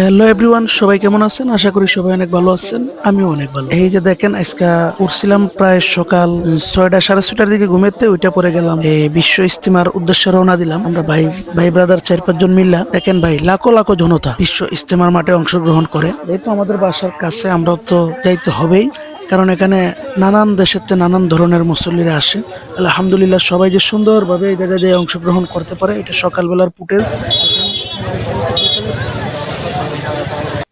Hello everyone সবাই কেমন আছেন? আশা করি সবাই অনেক ভালো আছেন, আমিও অনেক ভালো। এই যে দেখেন, আজকে উঠছিলাম প্রায় সকাল ছয়টা সাড়ে ছয়টার দিকে ঘুমেতে ওইটা পরে গেলাম। এই বিশ্ব ইস্তিমার উদ্দেশ্যে রওনা দিলাম। আমরা ভাই ভাই ব্রাদার চার পাঁচজন মিল্লা দেখেন ভাই, লাখো লাখো জনতা বিশ্ব ইস্তেমার মাঠে অংশগ্রহণ করে। এই তো আমাদের বাসার কাছে, আমরা তো যাইতে হবেই, কারণ এখানে নানান থেকে নানান ধরনের মুসল্লিরা আসে। আলহামদুলিল্লাহ সবাই যে সুন্দরভাবে এই জায়গায় অংশগ্রহণ করতে পারে, এটা সকালবেলার ফুটেজ।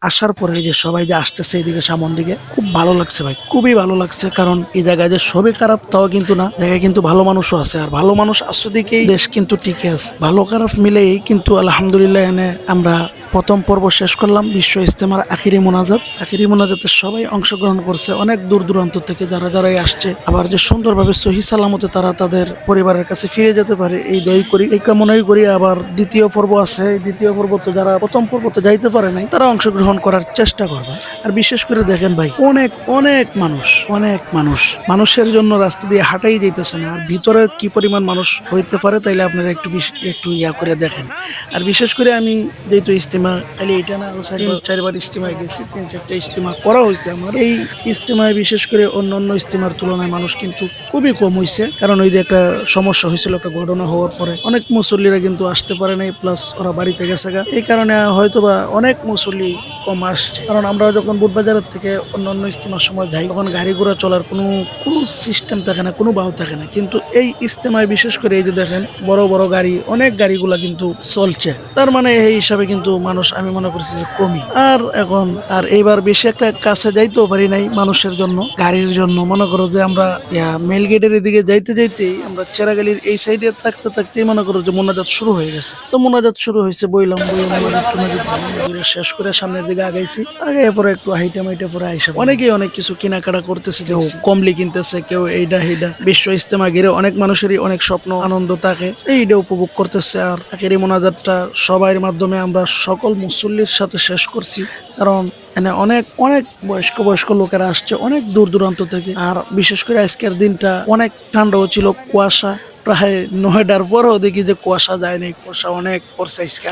আসার পরে যে সবাই যে আসতেছে এদিকে সামন দিকে, খুব ভালো লাগছে ভাই, খুবই ভালো লাগছে। কারণ এই জায়গায় যে সবই খারাপ, তাও কিন্তু না, জায়গায় কিন্তু ভালো মানুষও আছে। আর ভালো মানুষ আসছে দিকেই দেশ কিন্তু টিকে আছে। ভালো খারাপ মিলেই কিন্তু আলহামদুলিল্লাহ এনে আমরা প্রথম পর্ব শেষ করলাম, বিশ্ব ইস্তেমার আখিরি মোনাজাত। আখিরি মোনাজাতে সবাই অংশগ্রহণ করছে, অনেক দূর দূরান্ত থেকে যারা যারাই আসছে। আবার যে সুন্দরভাবে সহি সালামতে তারা তাদের পরিবারের কাছে ফিরে যেতে পারে, এই দই করি, এই কামনাই করি। আবার দ্বিতীয় পর্ব আছে দ্বিতীয় পর্ব তো যারা প্রথম পর্বতে যাইতে পারে নাই, তারা অংশগ্রহণ করার চেষ্টা করবে। আর বিশেষ করে দেখেন ভাই, অনেক অনেক মানুষ অনেক মানুষ, মানুষের জন্য রাস্তা দিয়ে হাঁটাই যাইতেছে না। আর ভিতরে কি পরিমাণ মানুষ হইতে পারে তাইলে আপনারা একটু একটু ইয়া করে দেখেন। আর বিশেষ করে আমি যেহেতু ইস্তেমা খালি এটা না আরও চার- চারবার ইস্তেমায় গেছি তিন চারটা ইস্তেমা করা হয়েছে আমার। এই ইস্তেমায় বিশেষ করে অন্য অন্য ইস্তেমার তুলনায় মানুষ কিন্তু খুবই কম হয়েছে কারণ ওই যে একটা সমস্যা হয়েছিল একটা ঘটনা হওয়ার পরে অনেক মুসল্লিরা কিন্তু আসতে পারে নাই প্লাস ওরা বাড়িতে গেছে গা। এই কারণে হয়তোবা অনেক মুসল্লি কম আসছে। কারণ আমরা যখন বুটবাজারের থেকে অন্য অন্য ইস্তেমার সময় যাই তখন গাড়ি ঘোড়া চলার কোনো কোনো সিস্টেম থাকে না কোনো বাহু থাকে না। কিন্তু এই ইস্তেমায় বিশেষ করে এই যে দেখেন বড় বড় গাড়ি অনেক গাড়িগুলা কিন্তু চলছে। তার মানে এই হিসাবে কিন্তু মানুষ আমি মনে করছি যে কমই। আর এখন আর এইবার বেশি একটা কাছে যাইতেও পারি নাই মানুষের জন্য গাড়ির জন্য। মনে করো যে আমরা মেল গেটের এদিকে যাইতে যাইতেই আমরা চেরাগালির এই সাইডে থাকতে থাকতেই মনে করো যে মোনাজাত শুরু হয়ে গেছে। তো মোনাজাত শুরু হয়েছে বইলাম বই মোনাজাত টোনাজাত শেষ করে সামনের দিকে আগাইছি। আগে পরে একটু হাইটা মাইটা পরে আইসা অনেকেই অনেক কিছু কেনাকাটা করতেছে কেউ কমলি কিনতেছে কেউ এইটা এইটা বিশ্ব ইস্তেমা ঘিরে অনেক মানুষেরই অনেক স্বপ্ন আনন্দ থাকে। এইটা উপভোগ করতেছে আর আখেরি মোনাজাতটা সবার মাধ্যমে আমরা সকল মুসল্লির সাথে শেষ করছি, কারণ এখানে অনেক অনেক বয়স্ক বয়স্ক লোকেরা আসছে, অনেক দূর দূরান্ত থেকে। আর বিশেষ করে আজকের দিনটা অনেক ঠান্ডাও ছিল, কুয়াশা। প্রায় নয়টার পরেও দেখি যে কুয়াশা যায় নাই, কুয়াশা অনেক পড়ছে আজকে।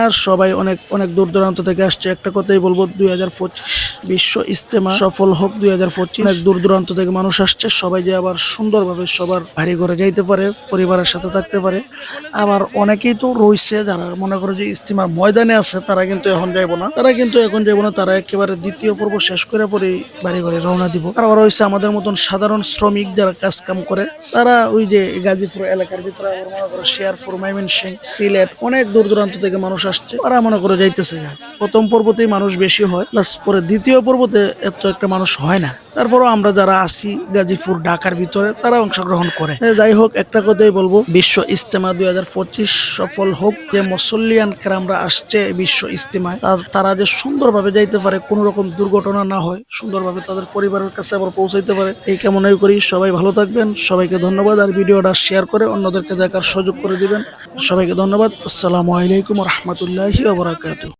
আর সবাই অনেক অনেক দূর দূরান্ত থেকে আসছে। একটা কথাই বলব, দুই হাজার পঁচিশ বিশ্ব ইস্তেমা সফল হোক, দুই হাজার পঁচিশ অনেক দূর দূরান্ত থেকে মানুষ আসছে। সবাই যে আবার সুন্দরভাবে সবার বাড়ি ঘরে যাইতে পারে, পরিবারের সাথে থাকতে পারে। আবার অনেকেই তো রয়েছে যারা মনে করো যে ইস্তিমার ময়দানে আছে, তারা কিন্তু এখন যাইবো না। তারা কিন্তু এখন যাইবো না, তারা একেবারে দ্বিতীয় পর্ব শেষ করে পরে বাড়ি ঘরে রওনা দিব। আর রয়েছে আমাদের মতন সাধারণ শ্রমিক যারা কাজ কাম করে, তারা ওই যে গাজীপুর এলাকার ভিতরে আবার মনে করো শেয়ারপুর ময়মনসিং সিলেট অনেক দূর দূরান্ত থেকে মানুষ আসছে ওরা মনে করো যাইতেছে। প্রথম পর্বতেই মানুষ বেশি হয়, প্লাস পরে দ্বিতীয় পর্বতে এত একটা মানুষ হয় না তারপরও আমরা যারা আছি গাজীপুর, ঢাকার ভিতরে, তারা অংশগ্রহণ করে। যাই হোক, একটা কথাই বলব, বিশ্ব ইস্তেমা দুই হাজার পঁচিশ সফল হোক, যে মুসল্লিয়ান আমরা আসছে বিশ্ব ইস্তেমায় তারা যে সুন্দরভাবে যাইতে পারে কোনো রকম দুর্ঘটনা না হয়, সুন্দরভাবে তাদের পরিবারের কাছে আবার পৌঁছাইতে পারে, এই কামনাই করি, সবাই ভালো থাকবেন, সবাইকে ধন্যবাদ, আর ভিডিওটা শেয়ার করে অন্যদেরকে দেখার সুযোগ করে দিবেন, সবাইকে ধন্যবাদ, আসসালামু আলাইকুম রহমতুল্লাহি ওবরাকাতু